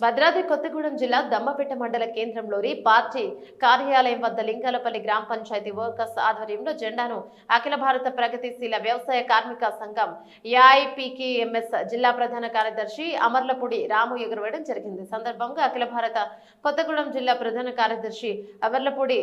భద్రాద్రి కొత్తగూడెం జిల్లా దమ్మపేట మండల కేంద్రంలోని పార్టీ కార్యాలయం వద్ద లింగాలపల్లి గ్రామ పంచాయతీ వర్కర్స్ ఆధ్వర్యంలో జెండాను అఖిల భారత ప్రగతిశీల వ్యవసాయ కార్మిక సంఘం ఏఐపికేఎంఎస్ జిల్లా ప్రధాన కార్యదర్శి అమర్లపూడి రాము ఎగురవేయడం జరిగింది. సందర్భంగా అఖిల భారత కొత్తగూడెం జిల్లా ప్రధాన కార్యదర్శి అమర్లపూడి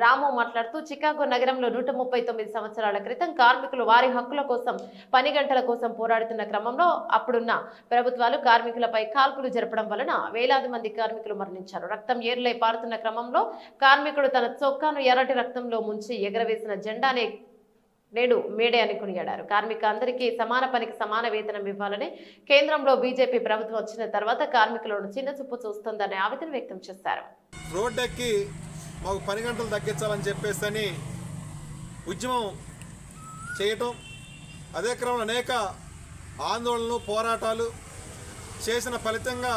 రాము మాట్లాడుతూ చికాగో నగరంలో నూట ముప్పై తొమ్మిది సంవత్సరాల క్రితం కార్మికులు వారి హక్కుల కోసం పని గంటల కోసం పోరాడుతున్న క్రమంలో అప్పుడున్న ప్రభుత్వాలు కార్మికులపై కాల్పులు జరపడం వలన వేలాది మంది కార్మికులు మరణించారు. రక్తం ఏర్లై పారుతున్న క్రమంలో కార్మికుడు తన చొక్కాను ఎర్రటి రక్తంలో ముంచి ఎగరవేసిన జెండానే నేడు మేడే అని కొనియాడారు. కార్మిక అందరికీ సమాన పనికి సమాన వేతనం ఇవ్వాలని కేంద్రంలో బీజేపీ ప్రభుత్వం వచ్చిన తర్వాత కార్మికులను చిన్న చూపు చూస్తుందని ఆవేదన వ్యక్తం చేశారు. రోడ్డెక్కి మాకు పని గంటలు తగ్గించాలని చెప్పేసి అని ఉద్యమం చేయటం అదే క్రమంలో అనేక ఆందోళనలు పోరాటాలు చేసిన ఫలితంగా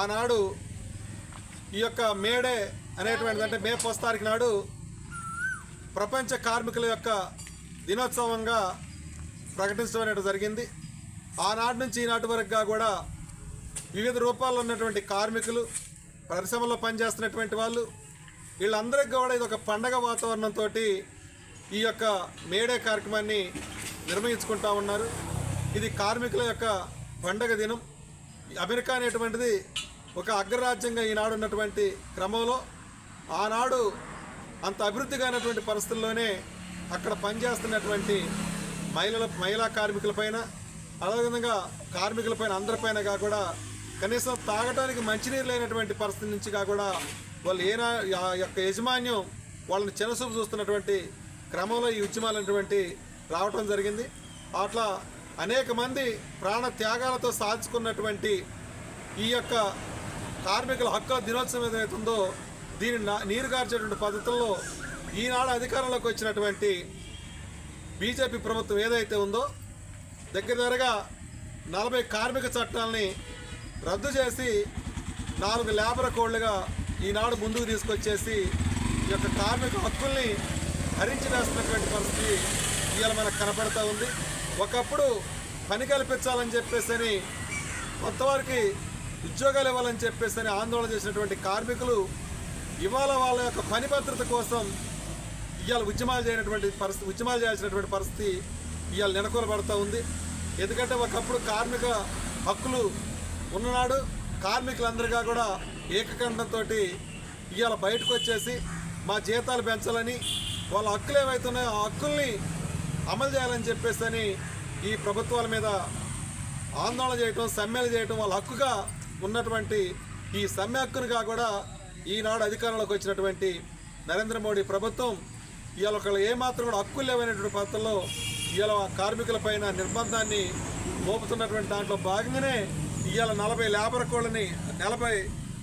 ఆనాడు ఈ యొక్క మేడే అనేటువంటిది అంటే మే ఫస్ట్ తారీఖు నాడు ప్రపంచ కార్మికుల యొక్క దినోత్సవంగా ప్రకటించడం అనేది జరిగింది. ఆనాటి నుంచి ఈనాటి వరకుగా కూడా వివిధ రూపాల్లో ఉన్నటువంటి కార్మికులు పరిశ్రమలో పనిచేస్తున్నటువంటి వాళ్ళు వీళ్ళందరికీ కూడా ఇది ఒక పండగ వాతావరణంతో ఈ యొక్క మేడే కార్యక్రమాన్ని నిర్వహించుకుంటా ఉన్నారు. ఇది కార్మికుల యొక్క పండగ దినం. అమెరికా అనేటువంటిది ఒక అగ్రరాజ్యంగా ఈనాడు ఉన్నటువంటి క్రమంలో ఆనాడు అంత అభివృద్ధిగా ఉన్నటువంటి పరిస్థితుల్లోనే అక్కడ పనిచేస్తున్నటువంటి మహిళల మహిళా కార్మికులపైన అదేవిధంగా కార్మికులపైన అందరిపైన కూడా కనీసం తాగడానికి మంచినీరు లేనటువంటి పరిస్థితి నుంచి కూడా వాళ్ళు ఏనా యొక్క యజమాన్యం వాళ్ళని చిన్నసూపు చూస్తున్నటువంటి క్రమంలో ఈ ఉద్యమాలు అనేటువంటి రావటం జరిగింది. అట్లా అనేక మంది ప్రాణ త్యాగాలతో సాధించుకున్నటువంటి ఈ యొక్క కార్మికుల హక్కు దినోత్సవం ఏదైతే ఉందో దీన్ని నా- నీరు పద్ధతుల్లో ఈనాడు అధికారంలోకి వచ్చినటువంటి బీజేపీ ప్రభుత్వం ఏదైతే ఉందో దగ్గర దగ్గరగా నలభై కార్మిక చట్టాలని రద్దు చేసి నాలుగు లేబర్ కోడ్లుగా ఈనాడు ముందుకు తీసుకొచ్చేసి ఈ యొక్క కార్మిక హక్కుల్ని హరించి వేస్తున్నటువంటి పరిస్థితి ఇవాళ మనకు కనపడతా ఉంది. ఒకప్పుడు పని కల్పించాలని చెప్పేసి అని కొంతవరకు ఉద్యోగాలు ఇవ్వాలని చెప్పేసి అని ఆందోళన చేసినటువంటి కార్మికులు ఇవాళ వాళ్ళ యొక్క పని భద్రత కోసం ఇవాళ ఉద్యమాలు చేయనటువంటి పరిస్థితి ఉద్యమాలు చేయాల్సినటువంటి పరిస్థితి ఇవాళ నెలకొలబడతా ఉంది. ఎందుకంటే ఒకప్పుడు కార్మిక హక్కులు ఉన్ననాడు కార్మికులందరిగా కూడా ఏకకంఠంతో ఇవాళ బయటకు వచ్చేసి మా జీతాలు పెంచాలని వాళ్ళ హక్కులు ఏవైతున్నాయో ఆ హక్కుల్ని అమలు చేయాలని చెప్పేసి అని ఈ ప్రభుత్వాల మీద ఆందోళన చేయటం సమ్మెలు చేయటం వాళ్ళ హక్కుగా ఉన్నటువంటి ఈ సమ్మె హక్కునుగా కూడా ఈనాడు అధికారంలోకి వచ్చినటువంటి నరేంద్ర మోడీ ప్రభుత్వం ఇవాళ ఒకళ్ళు ఏమాత్రం కూడా హక్కులు లేవనేటువంటి పద్ధతుల్లో ఇవాళ కార్మికులపైన నిర్బంధాన్ని మోపుతున్నటువంటి దాంట్లో భాగంగానే ఇవాళ నలభై లేబర్ కోళ్ళని నలభై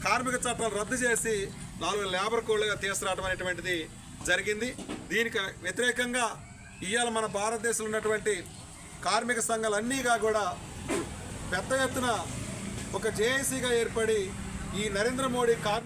కార్మిక చట్టాలు రద్దు చేసి నాలుగు లేబర్ కోళ్ళుగా తీసుకురావడం అనేటువంటిది జరిగింది. దీనికి వ్యతిరేకంగా ఇవాళ మన భారతదేశంలో ఉన్నటువంటి కార్మిక సంఘాలన్నీగా కూడా పెద్ద ఎత్తున ఒక జేఏసీగా ఏర్పడి ఈ నరేంద్ర మోడీ కార్